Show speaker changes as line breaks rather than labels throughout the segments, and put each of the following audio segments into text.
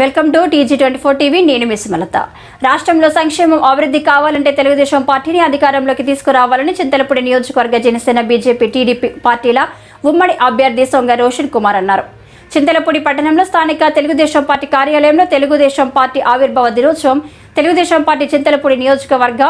Welcome to TG twenty four TV నేను మిస్ రాష్ట్రంలో సంక్షేమం అభివృద్ధి కావాలంటే తెలుగుదేశం పార్టీని అధికారంలోకి తీసుకురావాలని చింతలపూడి నియోజకవర్గ జనసేన బీజేపీ టీడీపీ పార్టీల ఉమ్మడి అభ్యర్థి సొంగ రోషన్ కుమార్ అన్నారు. చింతలపూడి పట్టణంలో స్థానిక తెలుగుదేశం పార్టీ కార్యాలయంలో తెలుగుదేశం పార్టీ ఆవిర్భావ దినోత్సవం తెలుగుదేశం పార్టీ చింతలపూడి నియోజకవర్గ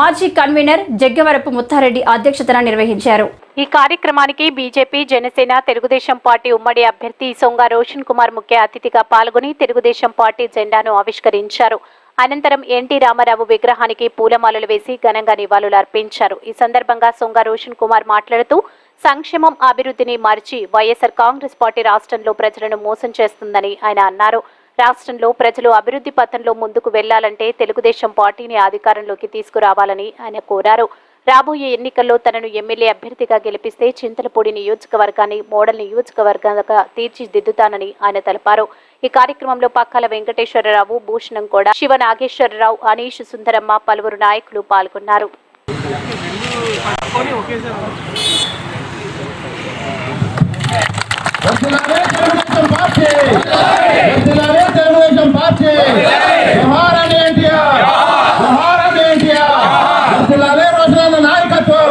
మాజీ కన్వీనర్ జగ్గవరపు ముత్తారెడ్డి అధ్యక్షతన నిర్వహించారు. ఈ కార్యక్రమానికి బీజేపీ జనసేన తెలుగుదేశం పార్టీ ఉమ్మడి అభ్యర్థి సొంగ రోషన్ కుమార్ ముఖ్య అతిథిగా పాల్గొని తెలుగుదేశం పార్టీ జెండాను ఆవిష్కరించారు. అనంతరం ఎన్టీ రామారావు విగ్రహానికి పూలమాలలు వేసి ఘనంగా నివాళులు అర్పించారు. ఈ సందర్భంగా సొంగ రోషన్ కుమార్ మాట్లాడుతూ సంక్షేమం అభివృద్ధిని మరిచి వైఎస్ఆర్ కాంగ్రెస్ పార్టీ రాష్ట్రంలో ప్రజలను మోసం చేస్తుందని ఆయన అన్నారు. రాష్ట్రంలో ప్రజలు అభివృద్ధి పథంలో ముందుకు వెళ్ళాలంటే తెలుగుదేశం పార్టీని అధికారంలోకి తీసుకురావాలని ఆయన కోరారు. రాబోయే ఎన్నికల్లో తనను ఎమ్మెల్యే అభ్యర్థిగా గెలిపిస్తే చింతలపూడి నియోజకవర్గాన్ని మోడల్ నియోజకవర్గంగా తీర్చిదిద్దుతానని ఆయన తెలిపారు ఈ కార్యక్రమంలో పక్కాల వెంకటేశ్వరరావు భూషణం కూడా శివ నాగేశ్వరరావు అనీష్ సుందరమ్మ పలువురు నాయకులు పాల్గొన్నారు
తెలుగుదేశం పార్టీ వర్ధిల్లాలే తెలుగుదేశం పార్టీ జోహార్ అని ఎన్టీఆర్ జోహార్ అని ఎన్టీఆర్ వర్ధిల్లాలే రోజుల నాయకత్వం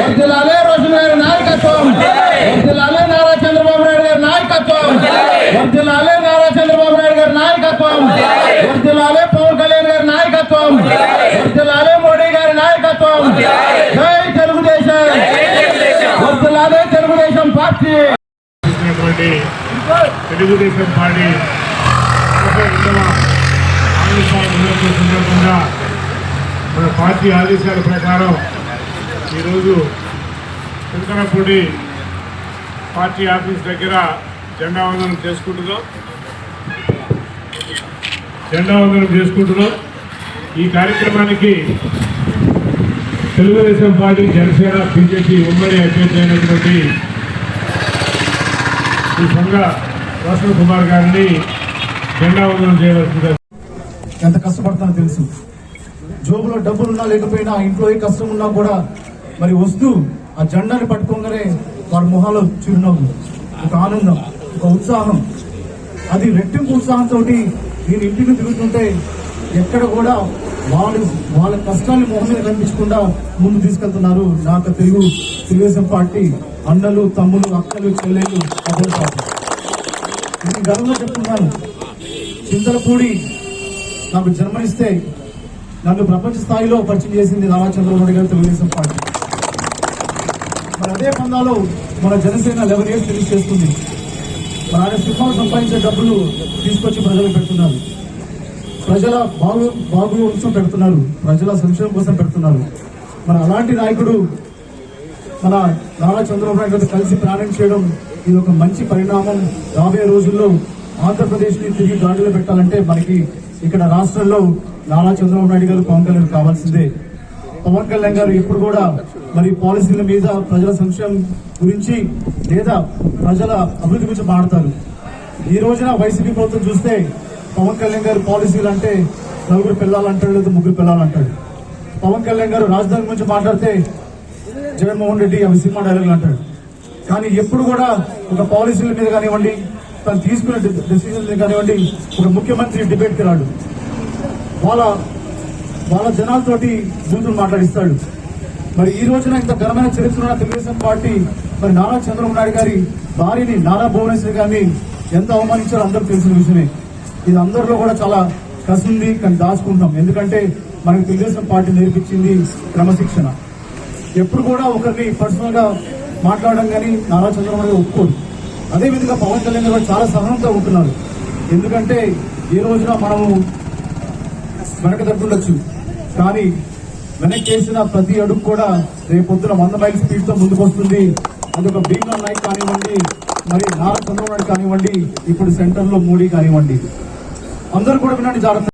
వర్ధిల్లాలే రోజుల గారి నాయకత్వం వర్ధిల్లాలే నారా చంద్రబాబు నాయుడు గారి నాయకత్వం వర్ధిల్లాలే నారా చంద్రబాబు నాయుడు గారి నాయకత్వం వర్ధిల్లాలే పవన్ కళ్యాణ్ గారి నాయకత్వం వర్ధిల్లాలే మోడీ గారి నాయకత్వం జై తెలుగుదేశం వర్ధిల్లాలే తెలుగుదేశం పార్టీ
చేసినటువంటి తెలుగుదేశం పార్టీ నలభై సందర్భంగా మన పార్టీ ఆదేశాల ప్రకారం ఈరోజు చింతనపూడి పార్టీ ఆఫీస్ దగ్గర జెండా వందనం చేసుకుంటున్నాం. జెండా వందనం చేసుకుంటున్నాం. ఈ కార్యక్రమానికి తెలుగుదేశం పార్టీ జనసేన బీజేపీ ఉమ్మడి అభ్యర్థి అయినటువంటి ఈ సంఘ రోషన్ కుమార్ గారిని జెండా వందనం చేయవలసిందిగా
ఎంత కష్టపడతానో తెలుసు. జోబులో డబ్బులు ఉన్నా లేకపోయినా ఇంట్లో ఏ కష్టం ఉన్నా కూడా మరి వస్తూ ఆ జెండాని పట్టుకోగానే వారి మొహాలో చిరునవ్వు ఒక ఆనందం ఒక ఉత్సాహం. అది రెట్టింపు ఉత్సాహంతో నేను ఇంటికి తిరుగుతుంటే ఎక్కడ కూడా వాళ్ళు వాళ్ళ కష్టాన్ని మొహం మీద కనిపించకుండా ముందు తీసుకెళ్తున్నారు నాకు తెలుగు తెలుగుదేశం పార్టీ అన్నలు తమ్ములు అక్కలు చెల్లెలు అదే ఇది గర్వంగా చెప్తున్నాను. చింతలపూడి నాకు జన్మనిస్తే నన్ను ప్రపంచ స్థాయిలో పరిచయం చేసింది నారా చంద్రబాబు గారు తెలుగుదేశం పార్టీ. మరి అదే పందాలో మన జనసేన లెవెన్ ఇయర్స్ ఫినిష్ చేస్తుంది మరి ఆయన సింహాలు సంపాదించే డబ్బులు తీసుకొచ్చి ప్రజలు పెడుతున్నారు. ప్రజల బాగు బాగు కోసం పెడుతున్నారు. ప్రజల సంక్షేమం కోసం పెడుతున్నారు. మరి అలాంటి నాయకుడు మన నారా చంద్రబాబు నాయుడు గారితో కలిసి ప్రయాణం చేయడం ఇది ఒక మంచి పరిణామం. రాబోయే రోజుల్లో ఆంధ్రప్రదేశ్ని తిరిగి గాడిలో పెట్టాలంటే మనకి ఇక్కడ రాష్ట్రంలో నారా చంద్రబాబు నాయుడు గారు పవన్ కళ్యాణ్ కావాల్సిందే. పవన్ కళ్యాణ్ గారు ఇప్పుడు కూడా మరి పాలసీల మీద ప్రజల సంక్షేమం గురించి లేదా ప్రజల అభివృద్ధి గురించి మాట్లాడతారు. ఈ రోజున వైసీపీ ప్రభుత్వం చూస్తే పవన్ కళ్యాణ్ గారు పాలసీలు అంటే నలుగురు పిల్లలంటాడు లేదా ముగ్గురు పిల్లలంటాడు పవన్ కళ్యాణ్ గారు రాజధాని గురించి మాట్లాడితే జగన్మోహన్ రెడ్డి అవి సినిమా డైలాగులు అంటాడు. కానీ ఎప్పుడు కూడా ఒక పాలసీల మీద కానివ్వండి తను తీసుకునే డెసిషన్ మీద కానివ్వండి ఒక ముఖ్యమంత్రి డిబేట్కి రాడు. వాళ్ళ వాళ్ళ జనాలతోటి బూతులు మాట్లాడిస్తాడు. మరి ఈ రోజున ఇంత ఘనమైన చరిత్ర ఉన్న తెలుగుదేశం పార్టీ మరి నారా చంద్రబాబు నాయుడు గారి భార్యని నారా భువనేశ్వరి గారిని ఎంత అవమానించారో అందరూ తెలిసిన విషయమే. ఇది అందరిలో కూడా చాలా కసింది కానీ దాచుకుంటాం. ఎందుకంటే మనకు తెలుగుదేశం పార్టీ నేర్పించింది క్రమశిక్షణ. ఎప్పుడు కూడా ఒకరిని పర్సనల్గా మాట్లాడడం కానీ నారా చంద్రబాబు నాయుడు ఒప్పుకోరు. అదేవిధంగా పవన్ కళ్యాణ్ గారు చాలా సహనంతో ఉంటున్నారు. ఎందుకంటే ఈ రోజున మనము వెనక తగ్గుండొచ్చు కానీ వెనక్కి వేసిన ప్రతి అడుగు కూడా రేపొద్దున వంద మైల్ స్పీడ్తో ముందుకు వస్తుంది అది ఒక భీమా నాయక్ కానివ్వండి మరి నారా చంద్రబాబు నాయుడు కానివ్వండి ఇప్పుడు సెంటర్లో మోడీ కానివ్వండి. అందరూ కూడా వినండి జాగ్రత్త